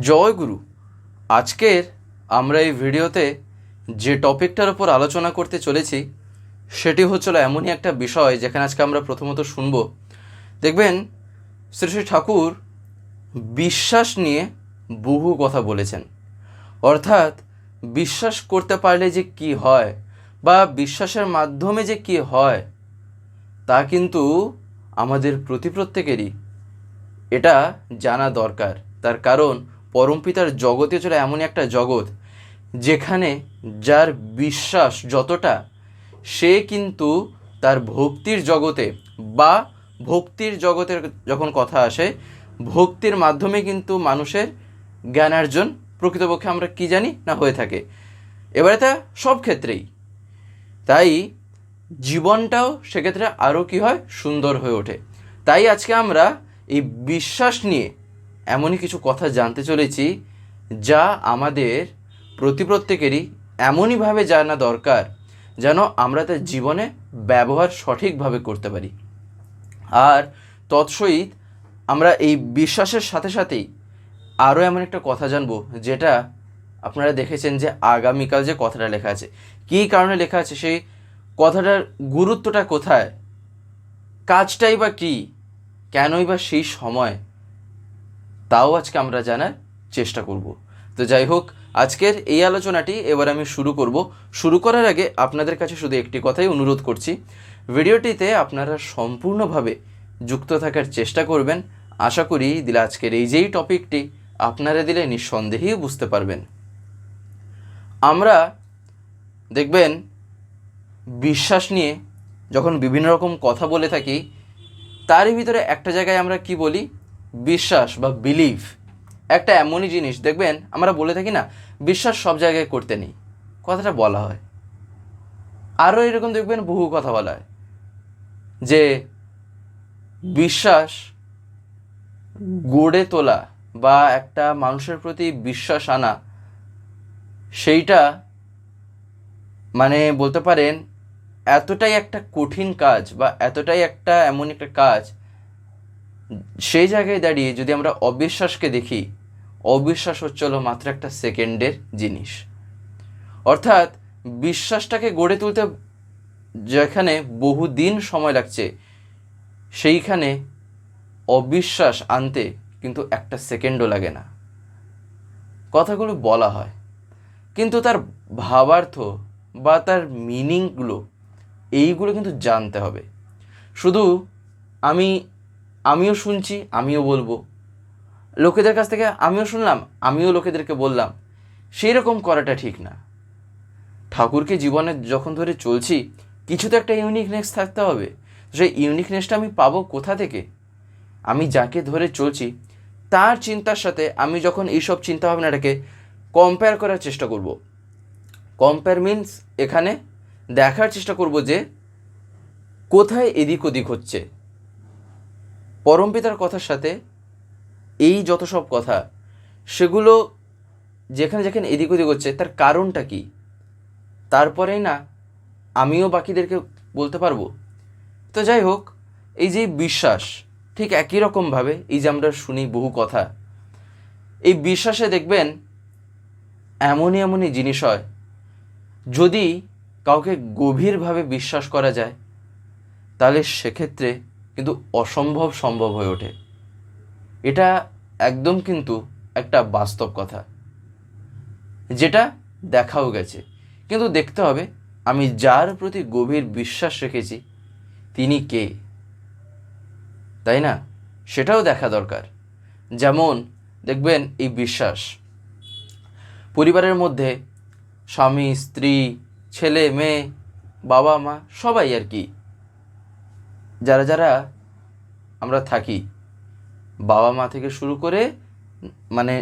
জয় গুরু। আজকের আমরা এই ভিডিওতে যে টপিকটার উপর আলোচনা করতে চলেছি, সেটি হচ্ছিল এমনই একটা বিষয় যেখানে আজকে আমরা প্রথমত শুনব। দেখবেন, শ্রী শ্রী ঠাকুর বিশ্বাস নিয়ে বহু কথা বলেছেন। অর্থাৎ, বিশ্বাস করতে পারলে যে কি হয় বা বিশ্বাসের মাধ্যমে যে কি হয়, তা কিন্তু আমাদের প্রতি প্রত্যেকেরই। এটা জানা দরকার। তার কারণ পরমপিতার জগতে চলে এমনই একটা জগৎ যেখানে যার বিশ্বাস যতটা, সে কিন্তু তার ভক্তির জগতে বা ভক্তির জগতের যখন কথা আসে, ভক্তির মাধ্যমে কিন্তু মানুষের জ্ঞানার্জন প্রকৃতপক্ষে আমরা কি জানি না হয়ে থাকে। এবারে তা সব ক্ষেত্রেই। তাই জীবনটাও সেক্ষেত্রে আরও কী হয় সুন্দর হয়ে ওঠে। তাই আজকে আমরা এই বিশ্বাস নিয়ে এমনই কিছু কথা জানতে চলেছি যা আমাদের প্রতি প্রত্যেকেরই এমনইভাবে জানা দরকার যেন আমরা তার জীবনে ব্যবহার সঠিকভাবে করতে পারি। আর তৎসহিত আমরা এই বিশ্বাসের সাথে সাথেই আরও এমন একটা কথা জানব যেটা আপনারা দেখেছেন যে আগামীকাল যে কথাটা লেখা আছে। কী কারণে লেখা আছে? সেই কথাটার গুরুত্বটা কোথায়? কাজটাই বা কী? কেনই বা সেই সময়? তাও আজকে আমরা জানার চেষ্টা করব। তো যাই হোক, আজকের এই আলোচনাটি এবার আমি শুরু করব। শুরু করার আগে আপনাদের কাছে শুধু একটি কথাই অনুরোধ করছি। ভিডিওটিতে আপনারা সম্পূর্ণভাবে যুক্ত থাকার চেষ্টা করবেন। আশা করি দিলে আজকের এই যেই টপিকটি আপনারা দিলে নিঃসন্দেহেই বুঝতে পারবেন। আমরা দেখবেন, বিশ্বাস নিয়ে যখন বিভিন্ন রকম কথা বলে থাকি, তারই ভিতরে একটা জায়গায় আমরা কি বলি? বিশ্বাস বা বিলিভ একটা এমনই জিনিস, দেখবেন আমরা বলে থাকি না, বিশ্বাস সব জায়গায় করতে নেই, কথাটা বলা হয়। আরও এরকম দেখবেন বহু কথা বলা হয়, যে বিশ্বাস গড়ে তোলা বা একটা মানুষের প্রতি বিশ্বাস আনা, সেইটা মানে বলতে পারেন এতটাই একটা কঠিন কাজ বা এতটাই একটা এমন একটা কাজ সেই জায়গায় দাঁড়িয়ে যদি আমরা অবিশ্বাসকে দেখি, অবিশ্বাস হচ্ছে হলো মাত্র একটা সেকেন্ডের জিনিস। অর্থাৎ বিশ্বাসটাকে গড়ে তুলতে যেখানে বহুদিন সময় লাগছে, সেইখানে অবিশ্বাস আনতে কিন্তু একটা সেকেন্ডও লাগে না। কথাগুলো বলা হয়। কিন্তু তার ভাবার্থ বা তার মিনিংগুলো, এইগুলো কিন্তু জানতে হবে। শুধু আমি আমিও শুনছি, আমিও বলব। লোকেদের কাছ থেকে আমিও শুনলাম, আমিও লোকেদেরকে বললাম সেই রকম করাটা ঠিক না। ঠাকুরকে জীবনে যখন ধরে চলছি, কিছু তো একটা ইউনিকনেস থাকতে হবে। সেই ইউনিকনেসটা আমি পাবো কোথা থেকে? আমি যাকে ধরে চলছি, তার চিন্তার সাথে আমি যখন এইসব চিন্তাভাবনাটাকে কম্পেয়ার করার চেষ্টা করব। কম্পেয়ার মিন্স এখানে দেখার চেষ্টা করব যে কোথায় এদিক ওদিক হচ্ছে। পরমপিতার কথার সাথে এই যত সব কথা, সেগুলো যেখানে যেখানে এদিক ওদিক হচ্ছে, তার কারণটা কি? তারপরেই না, আমিও বাকিদেরকে বলতে পারব। তো যাই হোক, এই যে বিশ্বাস, ঠিক একই রকমভাবে এই যে আমরা শুনি বহু কথা, এই বিশ্বাসে দেখবেন এমনই এমনই জিনিস হয়, যদি কাউকে গভীরভাবে বিশ্বাস করা যায়, তাহলে সেক্ষেত্রে কিন্তু অসম্ভব সম্ভব হয়ে ওঠে। এটা একদম কিন্তু একটা বাস্তব কথা। যেটা দেখাও গেছে। কিন্তু দেখতে হবে, আমি যার প্রতি গভীর বিশ্বাস রেখেছি, তিনি কে? তাই না? সেটাও দেখা দরকার। যেমন, দেখবেন এই বিশ্বাস। পরিবারের মধ্যে স্বামী, স্ত্রী, ছেলে, মেয়ে, বাবা, মা, সবাই আর কি যারা যারা আমরা থাকি, বাবা মা থেকে শুরু করে মানে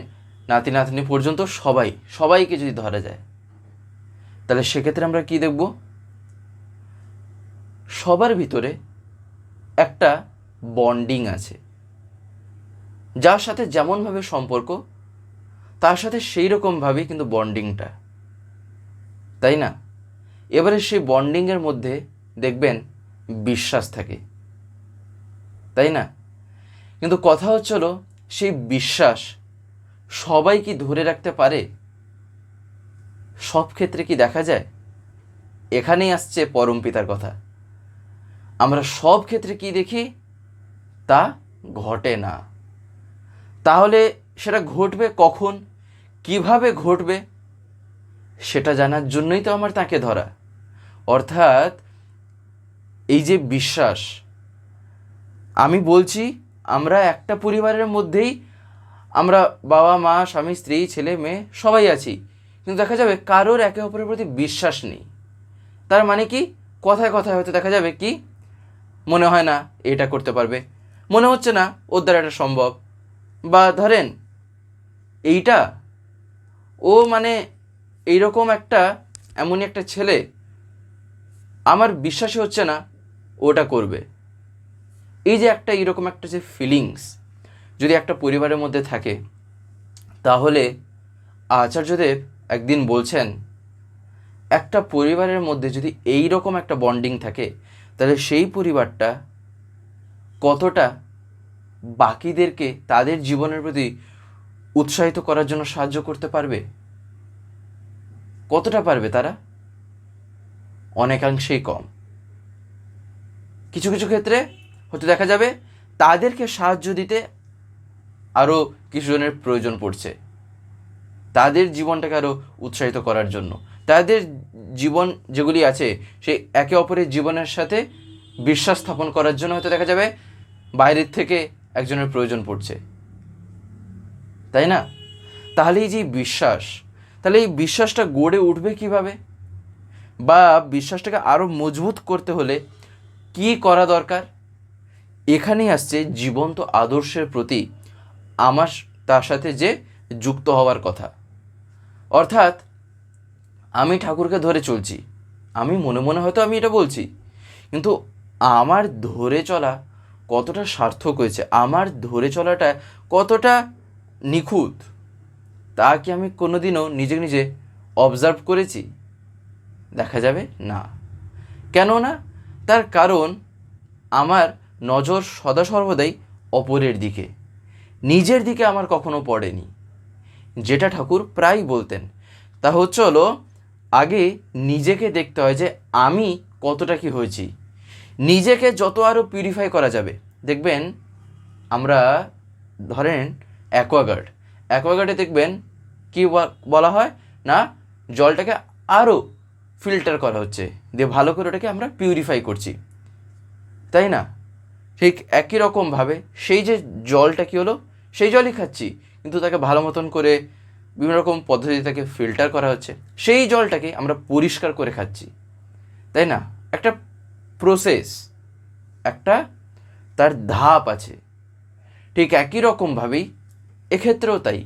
নাতি নাতনি পর্যন্ত সবাই, সবাইকে যদি ধরা যায়, তাহলে সেক্ষেত্রে আমরা কি দেখব? সবার ভিতরে একটা বন্ডিং আছে। যার সাথে যেমনভাবে সম্পর্ক, তার সাথে সেই রকমভাবেই কিন্তু বন্ডিংটা। তাই না? এবারে সেই বন্ডিংয়ের মধ্যে দেখবেন বিশ্বাস থাকে। তাই না? কিন্তু কথা হচ্ছে হলো, সেই বিশ্বাস সবাই কি ধরে রাখতে পারে? সব ক্ষেত্রে কি দেখা যায়? এখানেই আসছে পরম পিতার কথা। আমরা সব ক্ষেত্রে কি দেখি? তা ঘটে না। তাহলে সেটা ঘটবে কখন? কীভাবে ঘটবে? সেটা জানার জন্যই তো আমার তাকে ধরা। অর্থাৎ এই যে বিশ্বাস আমি বলছি, আমরা একটা পরিবারের মধ্যেই আমরা বাবা, মা, স্বামী, স্ত্রী, ছেলে, মেয়ে সবাই আছি। কিন্তু দেখা যাবে কারোর একে অপরের প্রতি বিশ্বাস নেই। তার মানে কি? কথায় কথায় হয়তো দেখা যাবে কি? মনে হয় না এটা করতে পারবে। মনে হচ্ছে না ওর দ্বারা এটা সম্ভব। বা ধরেন, এইটা, ও মানে এইরকম একটা, এমনই একটা ছেলে, আমার বিশ্বাসই হচ্ছে না ওটা করবে। এই যে একটা এরকম একটা যে ফিলিংস যদি একটা পরিবারের মধ্যে থাকে, তাহলে আচার্যদেব একদিন বলছেন, একটা পরিবারের মধ্যে যদি এই রকম একটা বন্ডিং থাকে, তাহলে সেই পরিবারটা কতটা বাকিদেরকে তাদের জীবনের প্রতি উৎসাহিত করার জন্য সাহায্য করতে পারবে? কতটা পারবে তারা? অনেকাংশেই কম। কিছু কিছু ক্ষেত্রে হয়তো দেখা যাবে তাদেরকে সাহায্য দিতে আরও কিছুজনের প্রয়োজন পড়ছে। তাদের জীবনটাকে আরও উৎসাহিত করার জন্য। তাদের জীবন যেগুলি আছে সেই একে অপরের জীবনের সাথে বিশ্বাস স্থাপন করার জন্য হয়তো দেখা যাবে বাইরের থেকে একজনের প্রয়োজন পড়ছে। তাই না? তাহলে এই যে বিশ্বাস, তাহলে এই বিশ্বাসটা গড়ে উঠবে কীভাবে? বা বিশ্বাসটাকে আরও মজবুত করতে হলে কি করা দরকার? এখানেই আসছে জীবন্ত আদর্শের প্রতি আমার তার সাথে যে যুক্ত হওয়ার কথা। অর্থাৎ, আমি ঠাকুরকে ধরে চলছি। আমি মনে মনে হয়তো আমি এটা বলছি। কিন্তু আমার ধরে চলা কতটা সার্থক হয়েছে? আমার ধরে চলাটা কতটা নিখুঁত? তা কি আমি কোনোদিনও নিজে নিজে অবজার্ভ করেছি? দেখা যাবে না। কেন না তার কারণ আমার নজর সদা সর্বদাই অপরের দিকে। নিজের দিকে আমার কখনো পড়েনি। যেটা ঠাকুর প্রায় বলতেন, তা হচ্ছে হলো, আগে নিজেকে দেখতে হয় যে আমি কতটা কি হয়েছি। নিজেকে যত আরও পিউরিফাই করা যাবে। দেখবেন, আমরা ধরেন অ্যাকোয়াগার্ড অ্যাকোয়াগার্ডে দেখবেন কি বলা হয় না, জলটাকে আরও ফিল্টার করা হচ্ছে। দিয়ে ভালো করে ওটাকে আমরা পিউরিফাই করছি। তাই না? ঠিক একই রকমভাবে সেই যে জলটা কী হলো? সেই জলই খাচ্ছি। কিন্তু তাকে ভালো মতন করে বিভিন্ন রকম পদ্ধতি তাকে ফিল্টার করা হচ্ছে। সেই জলটাকে আমরা পরিষ্কার করে খাচ্ছি। তাই না? একটা প্রসেস একটা তার ধাপ আছে। ঠিক একই রকমভাবেই এক্ষেত্রেও তাই।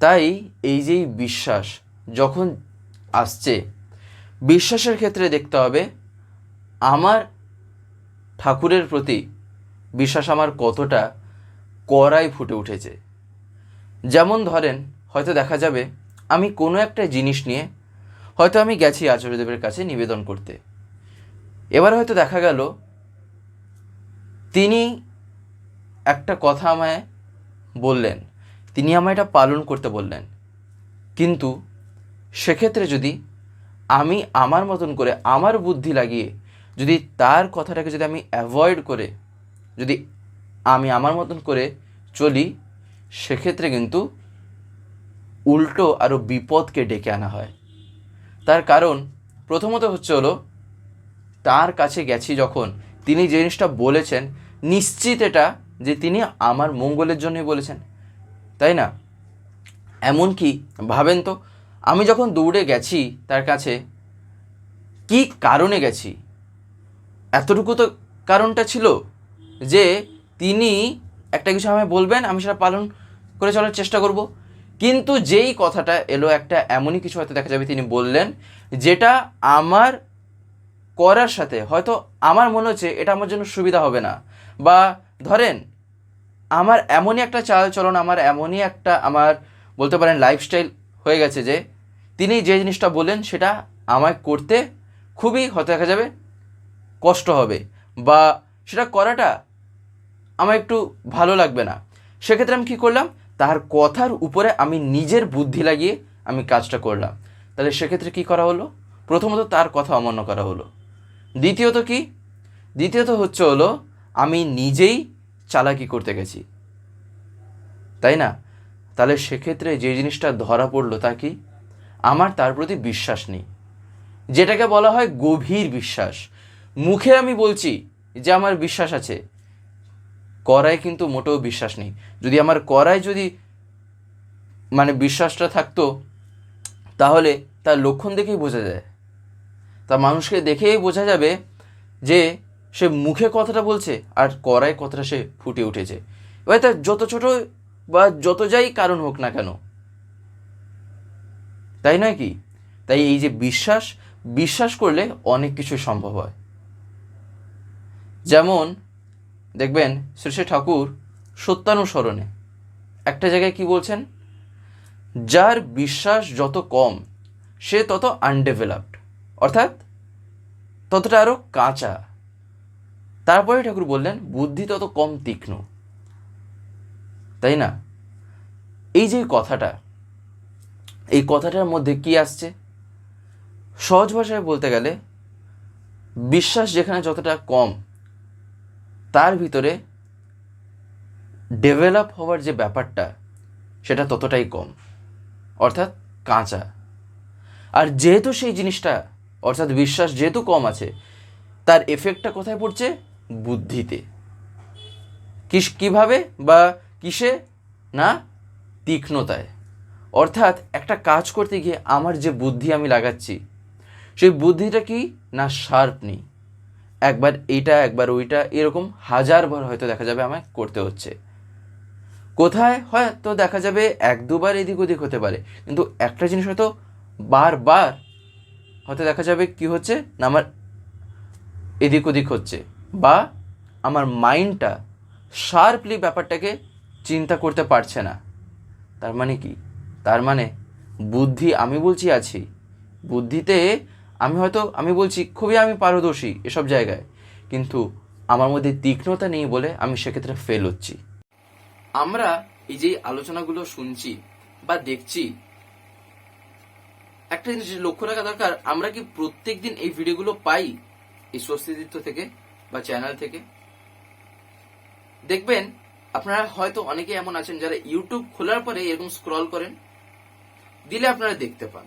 তাই এই যেই বিশ্বাস যখন আসছে, বিশ্বাসের ক্ষেত্রে দেখতে হবে, আমার ঠাকুরের প্রতি বিশ্বাস আমার কতটা কড়াই ফুটে উঠেছে। যেমন ধরেন, হয়তো দেখা যাবে আমি কোনো একটা জিনিস নিয়ে হয়তো আমি গেছি আচার্যদেবের কাছে নিবেদন করতে। এবার হয়তো দেখা গেল তিনি একটা কথা আমায় বললেন, তিনি আমায় এটা পালন করতে বললেন। কিন্তু সেক্ষেত্রে যদি আমি আমার মতন করে আমার বুদ্ধি লাগিয়ে যদি তার কথাটাকে যদি আমি অ্যাভয়েড করে, যদি আমি আমার মতন করে চলি, সেক্ষেত্রে কিন্তু উল্টো আরও বিপদকে ডেকে আনা হয়। তার কারণ প্রথমত হচ্ছে হলো, তার কাছে গেছি যখন তিনি যে জিনিসটা বলেছেন, নিশ্চিত এটা যে তিনি আমার মঙ্গলের জন্যই বলেছেন। তাই না? এমনকি ভাবেন তো, আমি যখন দৌড়ে গেছি তার কাছে, কি কারণে গেছি? এতটুকু তো কারণটা ছিল যে তিনি একটা কিছু আমায় বলবেন, আমি সেটা পালন করে চলার চেষ্টা করব। কিন্তু যেই কথাটা এলো একটা এমনই কিছু হয়তো দেখা যাবে তিনি বললেন, যেটা আমার করার সাথে হয়তো আমার মনে হচ্ছে এটা আমার জন্য সুবিধা হবে না। বা ধরেন, আমার এমনই একটা চাল চলন আমার এমনই একটা আমার বলতে পারেন লাইফস্টাইল হয়ে গেছে যে তিনি যে জিনিসটা বললেন সেটা আমায় করতে খুবই হয়তো দেখা যাবে কষ্ট হবে বা সেটা করাটা আমার একটু ভালো লাগবে না। সেক্ষেত্রে আমি কী করলাম তার কথার উপরে আমি নিজের বুদ্ধি লাগিয়ে আমি কাজটা করলাম। তাহলে সেক্ষেত্রে কি করা হলো? প্রথমত তার কথা অমান্য করা হলো। দ্বিতীয়ত কি? দ্বিতীয়ত হচ্ছে হলো, আমি নিজেই চালাকি করতে গেছি। তাই না? তাহলে সেক্ষেত্রে যে জিনিসটা ধরা পড়ল তা কি? আমার তার প্রতি বিশ্বাস নেই। যেটাকে বলা হয় গভীর বিশ্বাস। মুখে আমি বলছি যে আমার বিশ্বাস আছে। করায় কিন্তু মোটেও বিশ্বাস নেই। যদি আমার করায় যদি মানে বিশ্বাসটা থাকতো, তাহলে তার লক্ষণ দেখেই বোঝা যায়। তা মানুষকে দেখেই বোঝা যাবে যে সে মুখে কথাটা বলছে আর করায় কথাটা সে ফুটে উঠেছে। এবার তার যত ছোট বা যত যাই কারণ হোক না কেন, তাই নয় কি? তাই এই যে বিশ্বাস বিশ্বাস করলে অনেক কিছু সম্ভব হয়। যেমন, দেখবেন শ্রী শ্রী ঠাকুর সত্যানুসরণে। একটা জায়গায় কি বলছেন? যার বিশ্বাস যত কম, সে তত আনডেভেলপড অর্থাৎ ততটা আরও কাঁচা। তারপরে ঠাকুর বললেন, বুদ্ধি তত কম তীক্ষ্ণ। তাই না? এই যে কথাটা, এই কথাটার মধ্যে কি আসছে? সহজ ভাষায় বলতে গেলে, বিশ্বাস যেখানে যতটা কম তার ভিতরে ডেভেলপ হওয়ার যে ব্যাপারটা, সেটা ততটাই কম। অর্থাৎ কাঁচা। আর যেহেতু সেই জিনিসটা, অর্থাৎ বিশ্বাস যেহেতু কম আছে, তার এফেক্টটা কোথায় পড়ছে? বুদ্ধিতে। কিস, কীভাবে বা কিসে? না, তীক্ষ্ণতায়। অর্থাৎ একটা কাজ করতে গিয়ে আমার যে বুদ্ধি আমি লাগাচ্ছি, সেই বুদ্ধিটা কি? না, শার্প নেই। একবার এইটা একবার ওইটা, এরকম হাজারবার হয়তো দেখা যাবে আমায় করতে হচ্ছে। কোথায়? হয়তো দেখা যাবে এক, দুবার এদিক ওদিক হতে পারে। কিন্তু একটা জিনিস হয়তো বারবার হয়তো দেখা যাবে কি হচ্ছে? না, আমার এদিক ওদিক হচ্ছে। বা আমার মাইন্ডটা শার্পলি ব্যাপারটাকে চিন্তা করতে পারছে না। তার মানে কি? তার মানে বুদ্ধি আমি বলছি আছি। বুদ্ধিতে আমি হয়তো, আমি বলছি, খুবই আমি পারদর্শী এসব জায়গায়। কিন্তু আমার মধ্যে তীক্ষ্ণতা নেই বলে আমি সেক্ষেত্রে ফেল হচ্ছি। আমরা এই যে আলোচনাগুলো শুনছি বা দেখছি, একটা জিনিস লক্ষ্য রাখা দরকার, আমরা কি প্রত্যেক দিন এই ভিডিওগুলো পাই এই স্বস্তিদিত্ব থেকে বা চ্যানেল থেকে? দেখবেন, আপনারা হয়তো অনেকে এমন আছেন যারা ইউটিউব খোলার পরে এরকম স্ক্রল করেন, দিলে আপনারা দেখতে পান।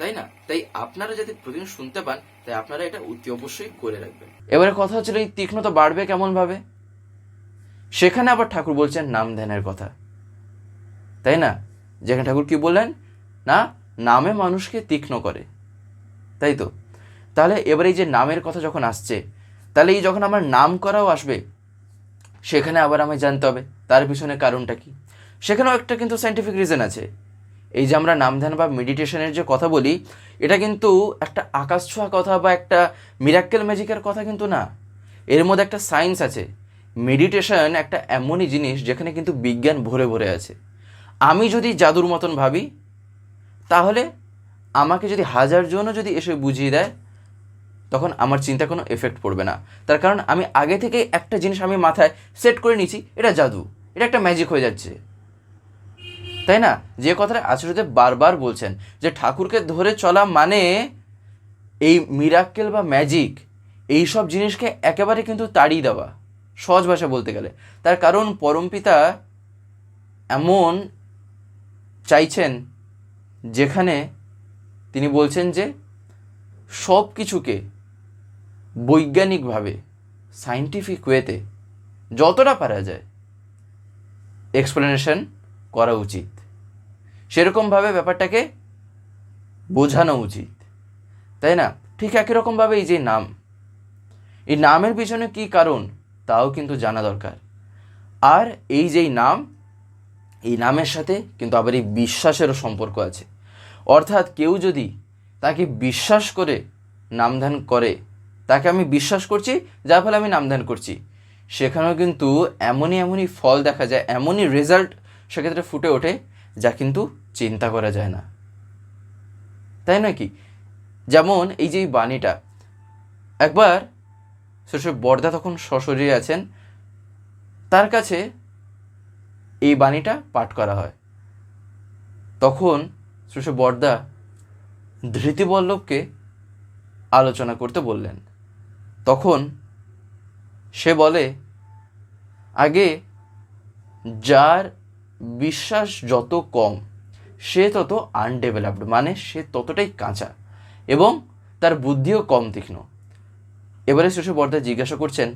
তাই না? তাই আপনারা যদি প্রতিদিন শুনতে পান, তাই আপনারা এটা অতি অবশ্যই করে রাখবেন। এবারে কথা হচ্ছিল এই তীক্ষ্ণতা বাড়বে কেমন ভাবে সেখানে আবার ঠাকুর বলছেন নাম ধ্যানের কথা। তাই না? যেখানে ঠাকুর কি বললেন? না, নামে মানুষকে তীক্ষ্ণ করে। তাই তো? তাহলে এবার এই যে নামের কথা যখন আসছে, তাহলে এই যখন আমার নাম করাও আসবে, সেখানে আবার আমায় জানতে হবে, তার পিছনে কারণটা কি? সেখানেও একটা কিন্তু সাইন্টিফিক রিজন আছে। এই যে আমরা নাম ধ্যান বা মেডিটেশনের যে কথা বলি, এটা কিন্তু একটা আকাশ ছোঁয়া কথা বা একটা মিরাক্কেল ম্যাজিকের কথা কিন্তু না। এর মধ্যে একটা সায়েন্স আছে। মেডিটেশন একটা এমনই জিনিস যেখানে কিন্তু বিজ্ঞান ভরে ভরে আছে। আমি যদি জাদুর মতন ভাবি, তাহলে আমাকে যদি হাজার জনও যদি এসে বুঝিয়ে দেয়, তখন আমার চিন্তা কোনো এফেক্ট পড়বে না। তার কারণ আমি আগে থেকে একটা জিনিস আমি মাথায় সেট করে নিয়েছি, এটা জাদু। এটা একটা ম্যাজিক হয়ে যাচ্ছে। তাই না? যে কথাটা আচার্যদেব বারবার বলছেন, যে ঠাকুরকে ধরে চলা মানে এই মিরাক্কেল বা ম্যাজিক এই সব জিনিসকে একেবারে কিন্তু তাড়িয়ে দেওয়া, সহজ ভাষা বলতে গেলে। তার কারণ পরমপিতা এমন চাইছেন যেখানে তিনি বলছেন যে সব কিছুকে বৈজ্ঞানিকভাবে সাইন্টিফিক ওয়েতে যতটা পারা যায় এক্সপ্লেনেশন করা উচিত। সেরকমভাবে ব্যাপারটাকে বোঝানো উচিত। তাই না? ঠিক একই রকমভাবে এই যে নাম। এই নামের পিছনে কী কারণ, তাও কিন্তু জানা দরকার। আর এই যেই নাম, এই নামের সাথে কিন্তু আবার এই বিশ্বাসেরও সম্পর্ক আছে। অর্থাৎ কেউ যদি তাকে বিশ্বাস করে নামধান করে, তাকে আমি বিশ্বাস করছি, যার ফলে আমি নামধান করছি, সেখানেও কিন্তু এমনই এমনই ফল দেখা যায়, এমনই রেজাল্ট সেক্ষেত্রে ফুটে ওঠে, যা কিন্তু চিন্তা করা যায় না। তাই নাকি যেমন এই যে বাণীটা, একবার শ্বশুর বর্দা তখন সশরীরে আছেন, তার কাছে এই বাণীটা পাঠ করা হয়। তখন শ্বশুর বর্দা ধৃতিবল্লভকে আলোচনা করতে বললেন। তখন সে বলে, আগে যার বিশ্বাস যত কম সে তত আনডেভেলপড মানে সে ততটাই কাঁচা এবং তার বুদ্ধিও কম তীক্ষ্ণ। এবারে শেষে বর্দা জিজ্ঞাসা করছেন,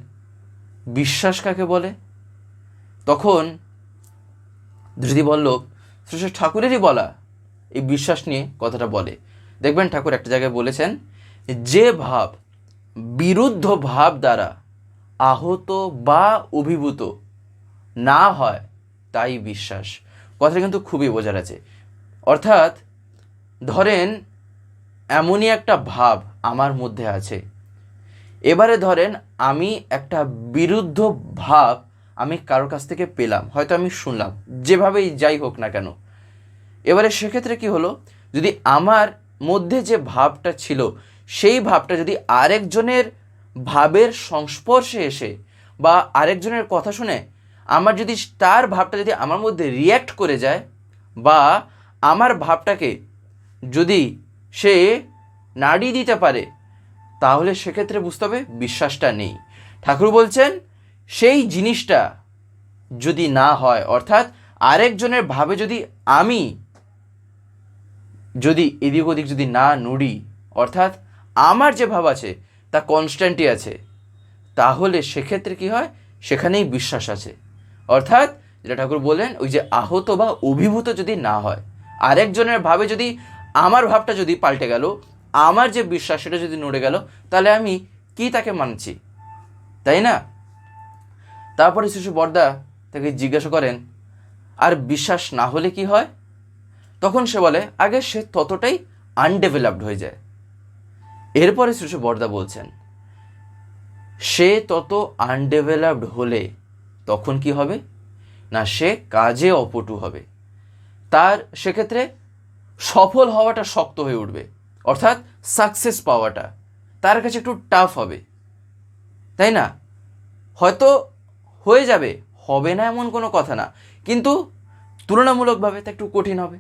বিশ্বাস কাকে বলে? তখন ধৃতিবল্লভ শ্রেষ্ঠ ঠাকুরেরই বলা, এই বিশ্বাস নিয়ে কথাটা বলে। দেখবেন ঠাকুর একটা জায়গায় বলেছেন, যে ভাব, বিরুদ্ধ ভাব দ্বারা আহত বা অভিভূত না হয়, তাই বিশ্বাস। কথাটা কিন্তু খুবই বোঝার আছে। অর্থাৎ, ধরেন, এমনই একটা ভাব আমার মধ্যে আছে। এবারে ধরেন, আমি একটা বিরুদ্ধ ভাব আমি কারোর কাছ থেকে পেলাম, হয়তো আমি শুনলাম, যেভাবেই যাই হোক না কেন। এবারে সেক্ষেত্রে কি হলো, যদি আমার মধ্যে যে ভাবটা ছিল, সেই ভাবটা যদি আরেকজনের ভাবের সংস্পর্শে এসে বা আরেকজনের কথা শুনে, আমার যদি তার ভাবটা যদি আমার মধ্যে রিয়্যাক্ট করে যায় বা আমার ভাবটাকে যদি সে নাড়ি দিতে পারে, তাহলে সেক্ষেত্রে বুঝতে হবে বিশ্বাসটা নেই। ঠাকুর বলছেন, সেই জিনিসটা যদি না হয়, অর্থাৎ আরেকজনের ভাবে যদি আমি যদি এদিক ওদিক যদি না নড়ি, অর্থাৎ আমার যে ভাব আছে তা কনস্ট্যান্টই আছে, তাহলে সেক্ষেত্রে কি হয়? সেখানেই বিশ্বাস আছে। অর্থাৎ যেটা ঠাকুর বললেন, ওই যে আহত বা অভিভূত যদি না হয় আরেকজনের ভাবে যদি আমার ভাবটা যদি পাল্টে গেল, আমার যে বিশ্বাস সেটা যদি নড়ে গেল, তাহলে আমি কি তাকে মানছি? তাই না? তারপরে শিশু বর্দা তাকে জিজ্ঞাসা করেন, আর বিশ্বাস না হলে কি হয়? তখন সে বলে, আগে সে ততটাই আনডেভেলপড হয়ে যায়। এরপরে শিশু বর্দা বলছেন, সে তত আনডেভেলপড হলে তখন কি হবে? না, সে কাজে অপটু হবে। তার সেক্ষেত্রে সফল হওয়াটা শক্ত হয়ে উঠবে। অর্থাৎ সাকসেস পাওয়াটা। তার কাছে একটু টাফ হবে। তাই না? হয়তো হয়ে যাবে, হবে না এমন কোনো কথা না। কিন্তু তুলনামূলকভাবে তা একটু কঠিন হবে।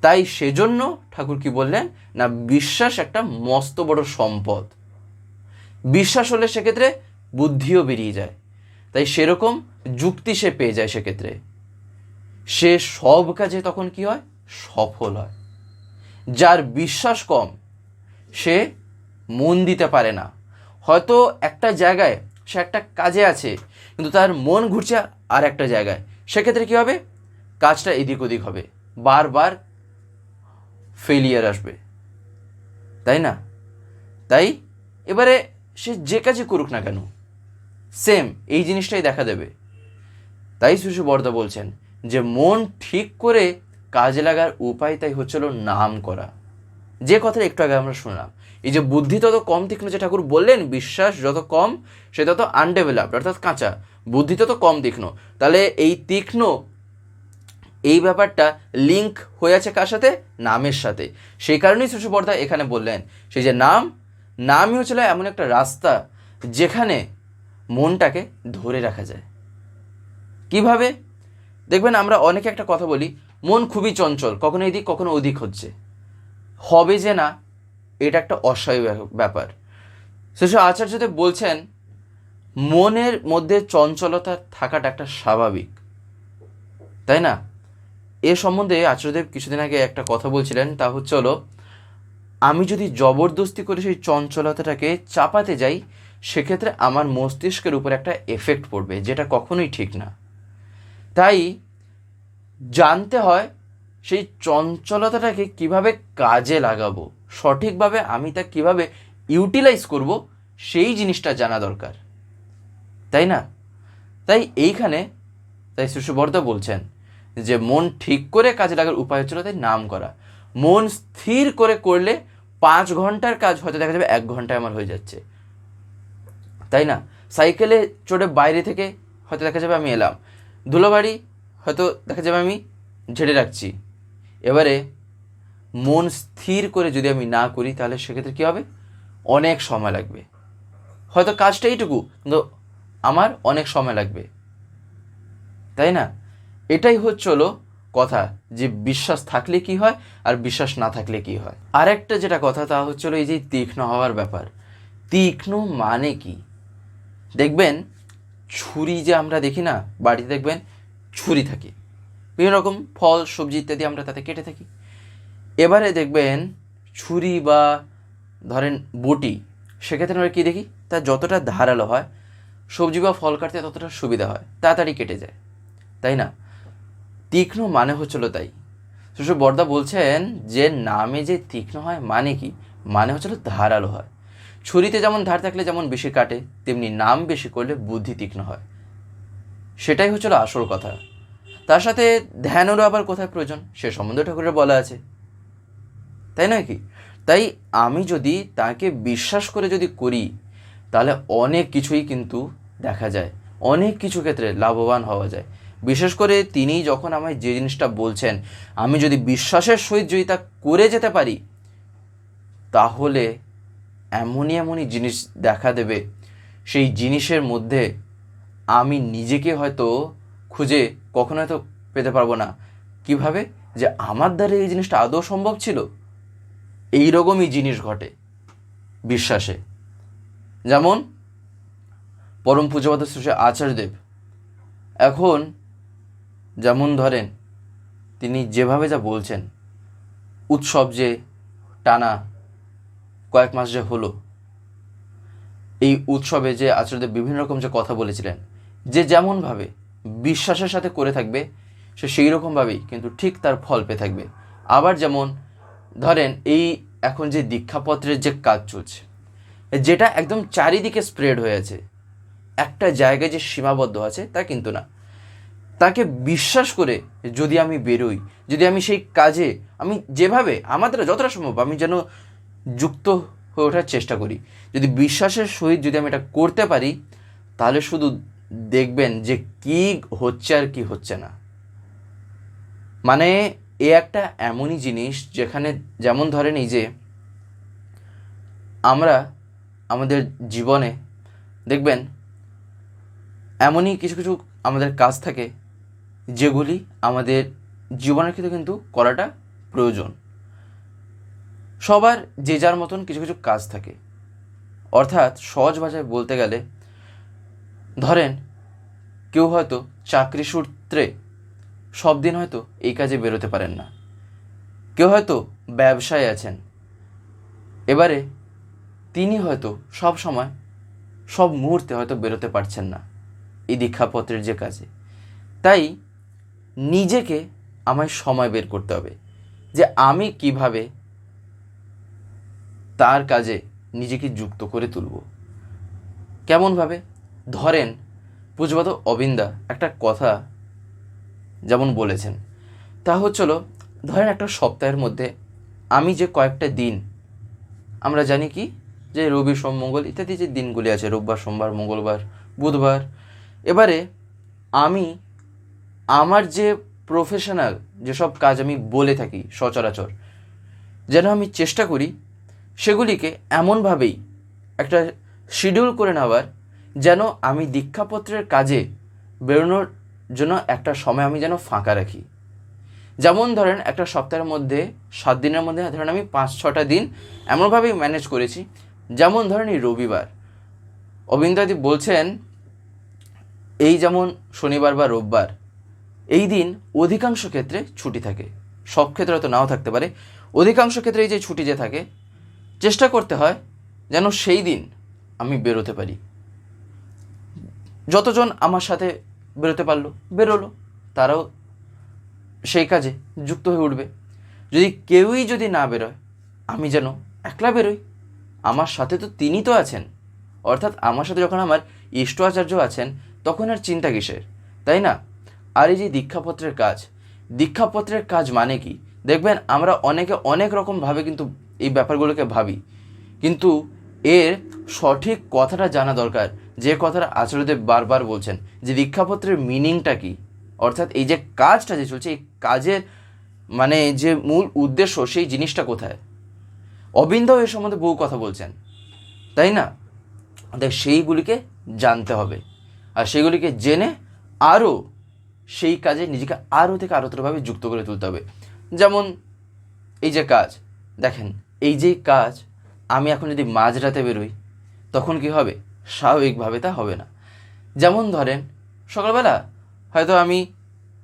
তাই সেজন্য ঠাকুর কি বললেন, না, বিশ্বাস একটা মস্ত বড় সম্পদ। বিশ্বাস হলে সেক্ষেত্রে বুদ্ধিও বেরিয়ে যায়। তাই সেরকম যুক্তি সে পেয়ে যায় সেক্ষেত্রে। সে সব কাজে তখন কি হয়? সফল হয়। যার বিশ্বাস কম, সে মন দিতে পারে না। হয়তো একটা জায়গায় সে একটা কাজে আছে, কিন্তু তার মন ঘুরছে আর একটা জায়গায়। সেক্ষেত্রে কী হবে? কাজটা এদিক ওদিক হবে। বারবার ফেলিয়ার আসবে। তাই না? তাই এবারে সে যে কাজই করুক না কেন সেম এই জিনিসটাই দেখা দেবে। তাই শিশু বর্দা বলছেন যে মন ঠিক করে কাজে লাগার উপায় তাই হচ্ছিল নাম করা। যে কথাটা একটু আগে আমরা শুনলাম, এই যে বুদ্ধি তত কম তীক্ষ্ণ যে ঠাকুর বললেন, বিশ্বাস যত কম সে তত আনডেভেলপড অর্থাৎ কাঁচা। বুদ্ধি তত কম তীক্ষ্ণ তাহলে এই তীক্ষ্ণ এই ব্যাপারটা লিঙ্ক হয়ে আছে কার সাথে? নামের সাথে। সেই কারণেই শিশুবর্ধা এখানে বললেন, সেই যে নাম, নামই হচ্ছিল এমন একটা রাস্তা যেখানে মনটাকে ধরে রাখা যায়। কীভাবে? দেখবেন আমরা অনেকে একটা কথা বলি, মন খুবই চঞ্চল, কখনো এদিক, কখনো ওদিক হচ্ছে। হবে যে না, এটা একটা অস্বাভাবিক ব্যাপার। সেসব আচার্যদেব বলছেন, মনের মধ্যে চঞ্চলতা থাকাটা একটা স্বাভাবিক। তাই না? এ সম্বন্ধে আচার্যদেব কিছুদিন আগে একটা কথা বলছিলেন, তা হচ্ছে হলো, আমি যদি জবরদস্তি করে সেই চঞ্চলতাটাকে চাপাতে যাই, সেক্ষেত্রে আমার মস্তিষ্কের উপর একটা এফেক্ট পড়বে, যেটা কখনোই ঠিক না। তাই জানতে হয় সেই চঞ্চলতাটাকে কীভাবে কাজে লাগাবো, সঠিকভাবে আমি তা কীভাবে ইউটিলাইজ করব, সেই জিনিসটা জানা দরকার। তাই না? তাই এইখানে, তাই শিশুবর্ধা বলছেন যে মন ঠিক করে কাজে লাগার উপায় হচ্ছিল তাই নাম করা। মন স্থির করে করলে পাঁচ ঘণ্টার কাজ হয়তো দেখা যাবে এক ঘন্টায় আমার হয়ে যাচ্ছে। তাই না? সাইকেলে চড়ে বাইরে থেকে হয়তো দেখা যাবে আমি এলাম। ধুলোবাড়ি হয়তো দেখা যাবে আমি ঝেড়ে রাখছি। এবারে মন স্থির করে যদি আমি না করি, তাহলে সেক্ষেত্রে কী হবে? অনেক সময় লাগবে। হয়তো কাজটা এইটুকু, কিন্তু আমার অনেক সময় লাগবে। তাই না? এটাই হচ্ছে হলো কথা, যে বিশ্বাস থাকলে কি হয় আর বিশ্বাস না থাকলে কি হয়। আরেকটা যেটা কথা, তা হচ্ছে হলো এই যে তীক্ষ্ণ হওয়ার ব্যাপার। তীক্ষ্ণ মানে কি? দেখবেন ছুরি যে আমরা দেখি না, বাড়িতে দেখবেন ছুরি থাকে। বিভিন্ন রকম ফল, সবজি ইত্যাদি আমরা তাতে কেটে থাকি। এবারে দেখবেন ছুরি বা ধরেন বটি, সেক্ষেত্রে আমরা কী দেখি? তা যতটা ধারালো হয়, সবজি বা ফল কাটতে ততটা সুবিধা হয়, তাড়াতাড়ি কেটে যায়। তাই না? তীক্ষ্ণ মানে হচ্ছিল তাই। সুশ্রী বর্দা বলছেন, যে নামে যে তীক্ষ্ণ হয় মানে কি? মানে হচ্ছিল ধারালো হয়। ছুরিতে যেমন ধার থাকলে যেমন বেশি কাটে, তেমনি নাম বেশি করলে বুদ্ধি তীক্ষ্ণ হয়। সেটাই হচ্ছিল আসল কথা। তার সাথে ধ্যানেরও আবার কোথায় প্রয়োজন, সে সম্বন্ধে ঠাকুরের বলা আছে। তাই নয় কি? তাই আমি যদি তাকে বিশ্বাস করে যদি করি, তাহলে অনেক কিছুই কিন্তু দেখা যায়। অনেক কিছু ক্ষেত্রে লাভবান হওয়া যায়। বিশেষ করে তিনি যখন আমায় যে জিনিসটা বলছেন, আমি যদি বিশ্বাসের সহিত যদি তা করে যেতে পারি, তাহলে এমনই এমনই জিনিস দেখা দেবে, সেই জিনিসের মধ্যে আমি নিজেকে হয়তো খুঁজে কখনো হয়তো পেতে পারব না। কীভাবে? যে আমার দ্বারা এই জিনিসটা আদৌ সম্ভব ছিল? এই রকমই জিনিস ঘটে বিশ্বাসে। যেমন পরম পূজপাত শ্রী আচার্যদেব এখন যেমন ধরেন, তিনি যেভাবে যা বলছেন, উৎসব যে টানা কয়েক মাস যে হলো, এই উৎসবে যে আচার্যদেব বিভিন্ন রকম যে কথা বলেছিলেন, যে যেমনভাবে বিশ্বাসের সাথে করে থাকবে, সে সেই রকমভাবেই কিন্তু ঠিক তার ফল পেয়ে থাকবে। আবার যেমন ধরেন এই এখন যে দীক্ষাপত্রের যে কাজ চলছে, যেটা একদম চারিদিকে স্প্রেড হয়ে আছে, একটা জায়গায় যে সীমাবদ্ধ আছে তা কিন্তু না। তাকে বিশ্বাস করে যদি আমি বেরোই, যদি আমি সেই কাজে, আমি যেভাবে আমার দ্বারা যতটা সম্ভব, আমি যেন যুক্ত হয়ে ওঠার চেষ্টা করি। যদি বিশ্বাসের সহিত যদি আমি এটা করতে পারি, তাহলে শুধু দেখবেন যে কি হচ্ছে আর কি হচ্ছে না। মানে এ একটা এমনই জিনিস যেখানে যেমন ধরেন এই যে আমরা আমাদের জীবনে দেখবেন এমনই কিছু কিছু আমাদের কাজ থাকে যেগুলি আমাদের জীবনের ক্ষেত্রে কিন্তু করাটা প্রয়োজন। সবার যে যার মতন কিছু কিছু কাজ থাকে। অর্থাৎ সহজ ভাষায় বলতে গেলে, ধরেন কেউ হয়তো চাকরি সূত্রে সব দিন হয়তো এই কাজে বেরোতে পারেন না। কেউ হয়তো ব্যবসায় আছেন। এবারে তিনি হয়তো সব সময় সব মুহূর্তে হয়তো বেরোতে পারছেন না এই দীক্ষাপত্রের যে কাজে। তাই নিজেকে আমায় সময় বের করতে হবে যে আমি কীভাবে তার কাজে নিজেকে যুক্ত করে তুলব। কেমনভাবে ধরেন পুজবাদ অবিন্দা একটা কথা যেমন বলেছেন। তা হচ্ছিল ধরেন একটা সপ্তাহের মধ্যে আমি যে কয়েকটা দিন, আমরা জানি কি? যে রবি, সোম, মঙ্গল ইত্যাদি যে দিনগুলি আছে, রোববার, সোমবার, মঙ্গলবার, বুধবার, এবারে আমি আমার যে প্রফেশনাল যেসব কাজ আমি বলে থাকি সচরাচর, যেন আমি চেষ্টা করি সেগুলিকে এমনভাবেই একটা শিডিউল করে নেওয়ার যেন আমি দীক্ষাপত্রের কাজে বেরোনোর জন্য একটা সময় আমি যেন ফাঁকা রাখি। যেমন ধরেন একটা সপ্তাহের মধ্যে, সাত দিনের মধ্যে, ধরেন আমি পাঁচ ছটা দিন এমনভাবেই ম্যানেজ করেছি। যেমন ধরেন এই রবিবার অবিন্দাদি বলছেন, এই যেমন শনিবার বা রোববার, এই দিন অধিকাংশ ক্ষেত্রে ছুটি থাকে। সব ক্ষেত্রে হয়তো নাও থাকতে পারে। অধিকাংশ ক্ষেত্রে এই যে ছুটি যে থাকে চেষ্টা করতে হয় যেন সেই দিন আমি বেরোতে পারি। যতজন আমার সাথে বেরোতে পারল, বেরোলো। তারাও সেই কাজে যুক্ত হয়ে উঠবে। যদি কেউই যদি না বেরোয়, আমি যেন একলা বেরোই। আমার সাথে তো তিনি তো আছেন। অর্থাৎ আমার সাথে যখন আমার ইষ্ট আচার্য আছেন, তখন আর চিন্তা কিসের? তাই না? আর এই যে দীক্ষাপত্রের কাজ দীক্ষাপত্রের কাজ মানে কি? দেখবেন আমরা অনেকে অনেক রকমভাবে কিন্তু এই ব্যাপারগুলোকে ভাবি। কিন্তু এর সঠিক কথাটা জানা দরকার। যে কথাটা আচার্যদেব বারবার বলছেন যে দীক্ষাপত্রের মিনিংটা কি? অর্থাৎ এই যে কাজটা যে চলছে, এই কাজের মানে যে মূল উদ্দেশ্য সেই জিনিসটা কোথায়? অবিন্দ এর সম্বন্ধে বহু কথা বলছেন। তাই না? দেখ সেইগুলিকে জানতে হবে। আর সেগুলিকে জেনে আরও সেই কাজে নিজেকে আরও থেকে আরোতরভাবে যুক্ত করে তুলতে হবে। যেমন এই যে কাজ, দেখেন এই যে কাজ, আমি এখন যদি মাঝরাতে বেরোই, তখন কি হবে? স্বাভাবিকভাবে তা হবে না। যেমন ধরেন, সকালবেলা হয়তো আমি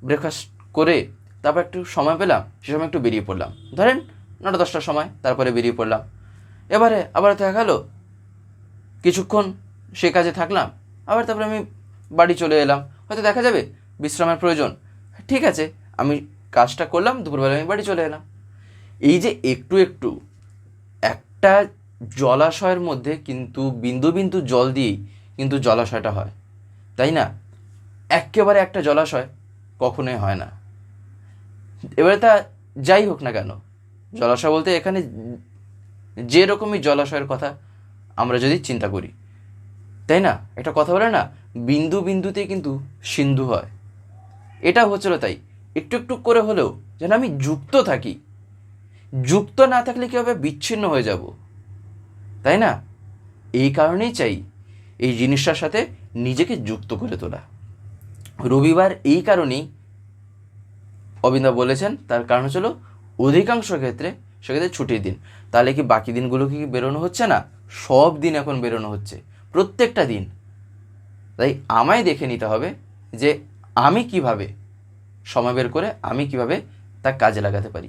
ব্রেকফাস্ট করে তারপর একটু সময় পেলাম, সে সময় একটু বেরিয়ে পড়লাম। ধরেন নটা দশটার সময় তারপরে বেরিয়ে পড়লাম। এবারে আবার দেখা গেলো, কিছুক্ষণ সে কাজে থাকলাম, আবার তারপরে আমি বাড়ি চলে এলাম। হয়তো দেখা যাবে, বিশ্রামের প্রয়োজন। ঠিক আছে, আমি কাজটা করলাম দুপুরবেলা আমি বাড়ি চলে এলাম। এই যে একটু একটু একটা জলাশয়ের মধ্যে কিন্তু বিন্দু বিন্দু জল দিয়েই কিন্তু জলাশয়টা হয়। তাই না? একেবারে একটা জলাশয় কখনোই হয় না। এবারে তা যাই হোক না কেন, জলাশয় বলতে এখানে যে রকমই জলাশয়ের কথা আমরা যদি চিন্তা করি, তাই না? একটা কথা বলে না, বিন্দু বিন্দুতে কিন্তু সিন্ধু হয়। এটা হচ্ছিল তাই, একটু একটু করে হলেও যেন আমি যুক্ত থাকি যুক্ত না থাকলে কী হবে? বিচ্ছিন্ন হয়ে যাব। তাই না? এই কারণেই চাই এই জিনিসটার সাথে নিজেকে যুক্ত করে তোলা। রবিবার এই কারণেই অবিন্দা বলেছেন, তার কারণ হচ্ছিল অধিকাংশ ক্ষেত্রে সেক্ষেত্রে ছুটির দিন। তাহলে কি বাকি দিনগুলো কি বেরোনো হচ্ছে না? সব দিন এখন বেরোনো হচ্ছে, প্রত্যেকটা দিন। তাই আমায় দেখে নিতে হবে যে আমি কীভাবে সময় বের করে আমি কীভাবে তা কাজে লাগাতে পারি।